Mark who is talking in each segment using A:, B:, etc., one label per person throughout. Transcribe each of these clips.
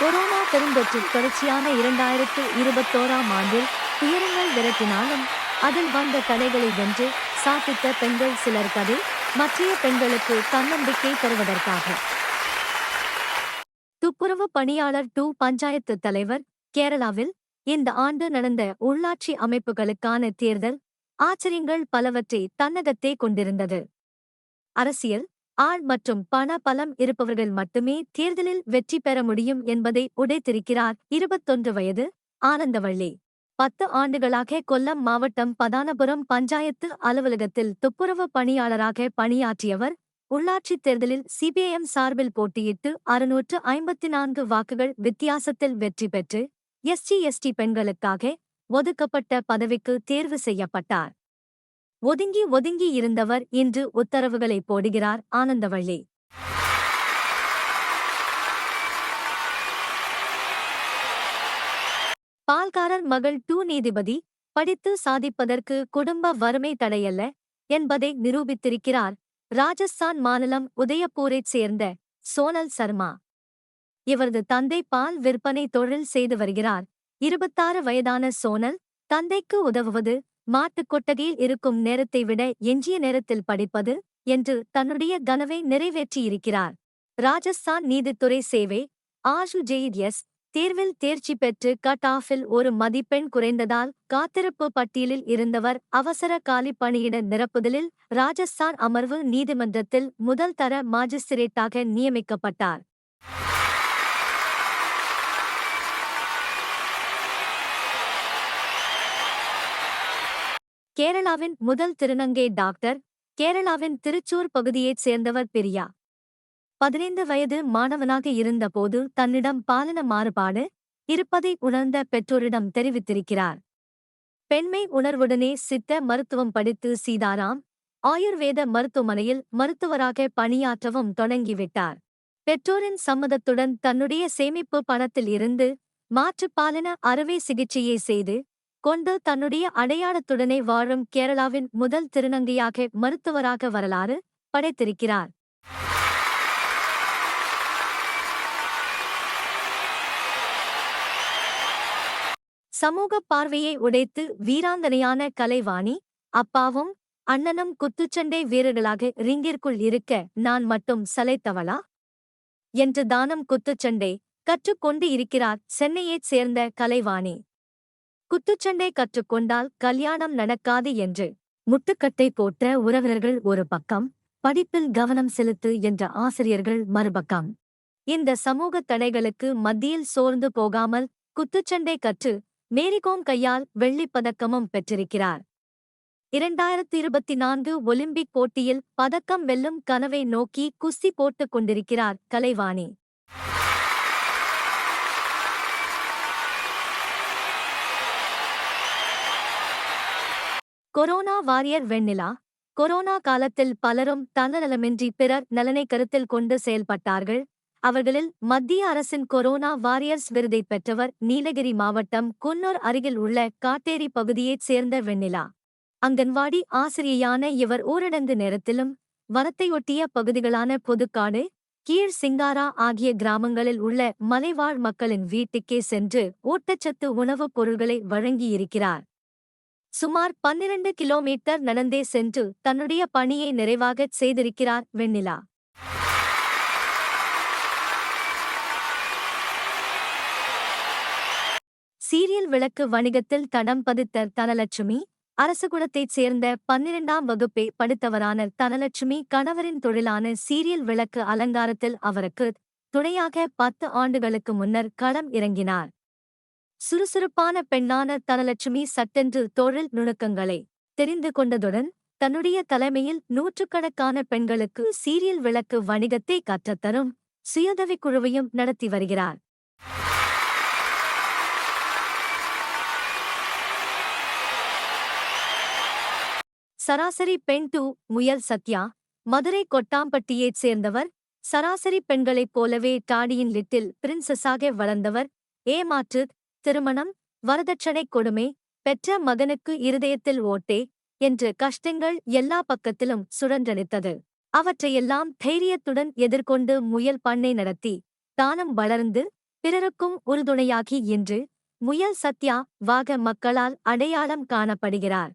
A: Corona பெருந்தொற்றின் தொடர்ச்சியான இரண்டாயிரத்து இருபத்தோராம் ஆண்டில் துயரங்கள் விரட்டினாலும் அதில் வந்த தடைகளை வென்று சாப்பிட்ட பெண்கள் சிலர் கதை மற்றைய பெண்களுக்கு தன்னம்பிக்கை தருவதற்காக. துப்புரவு பணியாளர் டூ பஞ்சாயத்து தலைவர் கேரளாவில் இந்த ஆண்டு நடந்த உள்ளாட்சி அமைப்புகளுக்கான தேர்தல் ஆச்சரியங்கள் பலவற்றை தன்னகத்தே கொண்டிருந்தது. அரசியல் ஆள் மற்றும் பண பலம் இருப்பவர்கள் மட்டுமே தேர்தலில் வெற்றி பெற முடியும் என்பதை உடைத்திருக்கிறார் இருபத்தொன்று வயது ஆனந்தவள்ளி. பத்து ஆண்டுகளாக கொல்லம் மாவட்டம் பதானபுரம் பஞ்சாயத்து அலுவலகத்தில் துப்புரவு பணியாளராக பணியாற்றியவர் உள்ளாட்சித் தேர்தலில் சிபிஐஎம் சார்பில் போட்டியிட்டு அறுநூற்று ஐம்பத்தி நான்கு வாக்குகள் வித்தியாசத்தில் வெற்றி பெற்று எஸ்டி எஸ்டி பெண்களுக்காக ஒதுக்கப்பட்ட பதவிக்கு தேர்வு செய்யப்பட்டார். ஒதுங்கி ஒதுங்கி இருந்தவர் இன்று உத்தரவுகளை போடுகிறார் ஆனந்தவள்ளி. பால்காரர் மகள் டூ நீதிபதி படித்து சாதிப்பதற்கு குடும்ப வறுமை தடையல்ல என்பதை நிரூபித்திருக்கிறார் ராஜஸ்தான் மாநிலம் உதயப்பூரைச் சேர்ந்த சோனல் சர்மா. இவரது தந்தை பால் விற்பனை தொழில் செய்து வருகிறார். இருபத்தாறு வயதான சோனல் தந்தைக்கு உதவுவது மாட்டுக் கொட்டகையில் இருக்கும் நேரத்தை விட எஞ்சிய நேரத்தில் படிப்பது என்று தன்னுடைய கனவை நிறைவேற்றியிருக்கிறார். ராஜஸ்தான் நீதித்துறை சேவை ஆஷு ஜெயித் எஸ் தேர்வில் தேர்ச்சி பெற்று கட் ஆஃபில் ஒரு மதிப்பெண் குறைந்ததால் காத்திருப்பு பட்டியலில் இருந்தவர் அவசர காலி பணியிட நிரப்புதலில் ராஜஸ்தான் அமர்வு நீதிமன்றத்தில் முதல் தர மாஜிஸ்திரேட்டாக நியமிக்கப்பட்டார். கேரளாவின் முதல் திருநங்கை டாக்டர் கேரளாவின் திருச்சூர் பகுதியைச் சேர்ந்தவர் பிரியா. பதினைந்து வயது மாணவனாக இருந்தபோது தன்னிடம் பாலன மாறுபாடு இருப்பதை உணர்ந்த பெற்றோரிடம் தெரிவித்திருக்கிறார். பெண்மை உணர்வுடனே சித்த மருத்துவம் படித்து சீதாராம் ஆயுர்வேத மருத்துவமனையில் மருத்துவராக பணியாற்றவும் தொடங்கிவிட்டார். பெற்றோரின் சம்மதத்துடன் தன்னுடைய சேமிப்பு பணத்தில் இருந்து மாற்றுப்பாலன அறுவை சிகிச்சையை செய்து கொண்டு தன்னுடைய அடையாளத்துடனே வாழும் கேரளாவின் முதல் திருநங்கையாக மருத்துவராக வரலாறு படைத்திருக்கிறார். சமூக பார்வையை உடைத்து வீராங்கனையான கலைவாணி அப்பாவும் அண்ணனும் குத்துச்சண்டை வீரர்களாக ரிங்கிற்குள் இருக்க நான் மட்டும் சலைத்தவளா என்று தானம் குத்துச்சண்டை கற்றுக்கொண்டு இருக்கிறார் சென்னையைச் சேர்ந்த கலைவாணி. குத்துச்சண்டை கற்றுக்கொண்டால் கல்யாணம் நடக்காது என்று முட்டுக்கட்டை போட்ட உறவினர்கள் ஒரு பக்கம் படிப்பில் கவனம் செலுத்து என்ற ஆசிரியர்கள் மறுபக்கம். இந்த சமூக தடைகளுக்கு மத்தியில் சோர்ந்து போகாமல் குத்துச்சண்டை கற்று மேரிகோம் கையால் வெள்ளிப் பதக்கமும் பெற்றிருக்கிறார். இரண்டாயிரத்தி இருபத்தி நான்கு ஒலிம்பிக் போட்டியில் பதக்கம் வெல்லும் கனவை நோக்கி குஸ்தி போட்டுக் கொண்டிருக்கிறார் Kalaivani. Corona warrior Vennila corona காலத்தில் பலரும் தன்னலமின்றி பிறர் நலனை கருத்தில் கொண்டு செயல்பட்டார்கள். அவர்களில் மத்திய அரசின் கொரோனா வாரியர்ஸ் விருதை பெற்றவர் நீலகிரி மாவட்டம் குன்னூர் அருகில் உள்ள காட்டேரி பகுதியைச் சேர்ந்த வெண்ணிலா. அங்கன்வாடி ஆசிரியையான இவர் ஊரடங்கு நேரத்திலும் வனத்தையொட்டிய பகுதிகளான பொதுக்காடு கீழ் சிங்காரா ஆகிய கிராமங்களில் உள்ள மலைவாழ் மக்களின் வீட்டுக்கே சென்று ஊட்டச்சத்து உணவுப் பொருள்களை வழங்கியிருக்கிறார். சுமார் பன்னிரண்டு கிலோமீட்டர் நடந்தே சென்று தன்னுடைய பணியை நிறைவாகச் செய்திருக்கிறார் வெண்ணிலா. சீரியல் விளக்கு வணிகத்தில் தடம் பதித்த தனலட்சுமி அரசகுலத்தைச் சேர்ந்த பன்னிரண்டாம் வகுப்பே படித்தவரான தனலட்சுமி கணவரின் தொழிலான சீரியல் விளக்கு அலங்காரத்தில் அவருக்கு துணையாக பத்து ஆண்டுகளுக்கு முன்னர் களம் இறங்கினார். சுறுசுறுப்பான பெண்ணான தனலட்சுமி சட்டென்று தொழில் நுணுக்கங்களை தெரிந்து கொண்டதுடன் தன்னுடைய தலைமையில் நூற்றுக்கணக்கான பெண்களுக்கு சீரியல் விளக்கு வணிகத்தை கற்றத்தரும் சுயதவிக் குழுவையும் நடத்தி வருகிறார். சராசரி பெண் டூ முயல் சத்யா மதுரை கொட்டாம்பட்டியைச் சேர்ந்தவர். சராசரி பெண்களைப் போலவே டாடியின் லிட்டில் பிரின்சஸாக வளர்ந்தவர். ஏமாற்று திருமணம் வரதட்சணை கொடுமை பெற்ற மகனுக்கு இருதயத்தில் ஓட்டே என்று கஷ்டங்கள் எல்லா பக்கத்திலும் சுழன்றளித்தது அவற்றையெல்லாம் தைரியத்துடன் எதிர்கொண்டு முயல் பண்ணை நடத்தி தானும் வளர்ந்து பிறருக்கும் உறுதுணையாகி இன்று முயல் சத்யா வாக மக்களால் அடையாளம் காணப்படுகிறார்.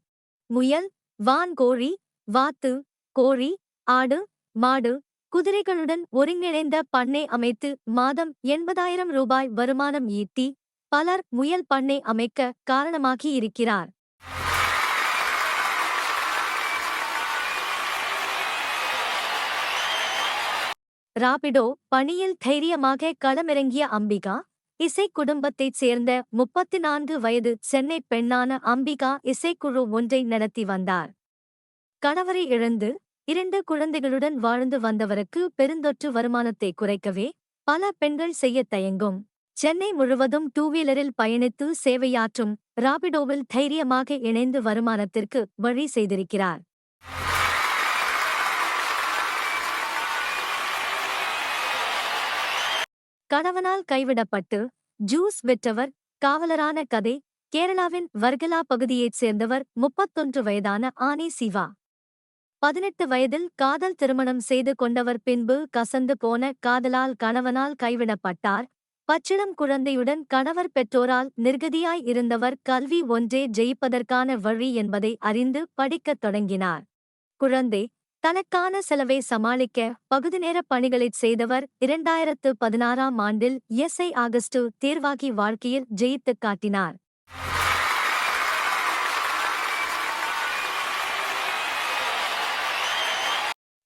A: முயல் வான்கோழி வாத்து கோழி ஆடு மாடு குதிரைகளுடன் ஒருங்கிணைந்த பண்ணை அமைத்து மாதம் எண்பதாயிரம் ரூபாய் வருமானம் ஈட்டி பலர் முயல் பண்ணை அமைக்க காரணமாகி இருக்கிறார். ராபிடோ பணியில் தைரியமாக களமிறங்கிய அம்பிகா இசை குடும்பத்தைச் சேர்ந்த முப்பத்தி நான்கு வயது சென்னை பெண்ணான அம்பிகா இசைக்குழு ஒன்றை நடத்தி வந்தார். கணவரை இழந்து இரண்டு குழந்தைகளுடன் வாழ்ந்து வந்தவருக்கு பெருந்தொற்று வருமானத்தை குறைக்கவே பல பெண்கள் செய்யத் தயங்கும். சென்னை முழுவதும் டூவீலரில் பயணித்து சேவையாற்றும் ராபிடோவில் தைரியமாக இணைந்து வருமானத்திற்கு வழி செய்திருக்கிறார். கணவனால் கைவிடப்பட்டு ஜூஸ் விற்றவர் காவலரான கதை கேரளாவின் வர்கலா பகுதியைச் சேர்ந்தவர் முப்பத்தொன்று வயதான ஆனி சிவா. பதினெட்டு வயதில் காதல் திருமணம் செய்து கொண்டவர் பின்பு கசந்து போன காதலால் கணவனால் கைவிடப்பட்டார் பச்சிளம் குழந்தையுடன் கணவர் பெற்றோரால் நிர்கதியாய் இருந்தவர் கல்வி ஒன்றே ஜெயிப்பதற்கான வழி என்பதை அறிந்து படிக்கத் தொடங்கினார். குழந்தை தனக்கான செலவை சமாளிக்க பகுதிநேர பணிகளைச் செய்தவர் இரண்டாயிரத்து பதினாறாம் ஆண்டில் எஸ்ஐ ஆகஸ்டு தேர்வாகி வாழ்க்கையில் ஜெயித்துக் காட்டினார்.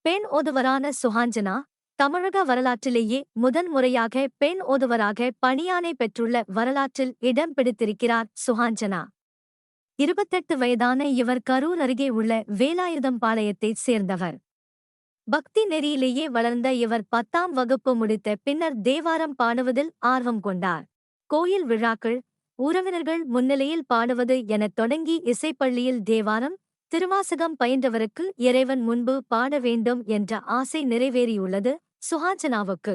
A: பெண் ஓதுவரான சுஹாஞ்சனா தமிழக வரலாற்றிலேயே முதன்முறையாக பெண் ஓதுவராக பணியானை பெற்றுள்ள வரலாற்றில் இடம் பிடித்திருக்கிறார் சுஹாஞ்சனா. இருபத்தெட்டு வயதான இவர் கரூர் அருகே உள்ள வேலாயுதம் பாளையத்தைச் சேர்ந்தவர். பக்தி நெறியிலேயே வளர்ந்த இவர் பத்தாம் வகுப்பு முடித்த பின்னர் தேவாரம் பாடுவதில் ஆர்வம் கொண்டார். கோயில் விழாக்கள் உறவினர்கள் முன்னிலையில் பாடுவது எனத் தொடங்கி இசைப்பள்ளியில் தேவாரம் திருவாசகம் பயின்றவருக்கு இறைவன் முன்பு பாட வேண்டும் என்ற ஆசை நிறைவேறியுள்ளது. சுஹாஜனாவுக்கு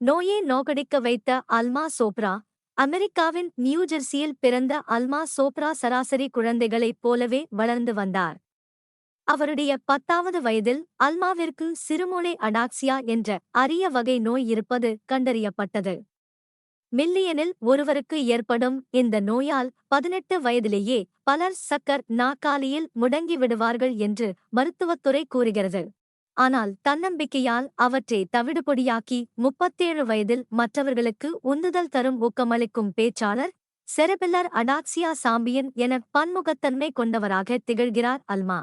A: நோயை நோகடிக்க வைத்த அல்மா சோப்ரா அமெரிக்காவின் நியூஜெர்சியில் பிறந்த அல்மா சோப்ரா சராசரி குழந்தைகளைப் போலவே வளர்ந்து வந்தார். அவருடைய பத்தாவது வயதில் அல்மாவிற்கு சிறுமூளை அடாக்சியா என்ற அரிய வகை நோய் இருப்பது கண்டறியப்பட்டது. மில்லியனில் ஒருவருக்கு ஏற்படும் இந்த நோயால் பதினெட்டு வயதிலேயே பலர் சக்கர் நாக்காலியில் முடங்கி விடுவார்கள் என்று மருத்துவத்துறை கூறுகிறது. ஆனால் தன்னம்பிக்கையால் அவற்றை தவிடுபொடியாக்கி முப்பத்தேழு வயதில் மற்றவர்களுக்கு உந்துதல் தரும் ஊக்கமளிக்கும் பேச்சாளர் செரபில்லர் அடாக்சியா சாம்பியன் என பன்முகத்தன்மை கொண்டவராக திகழ்கிறார் அல்மா.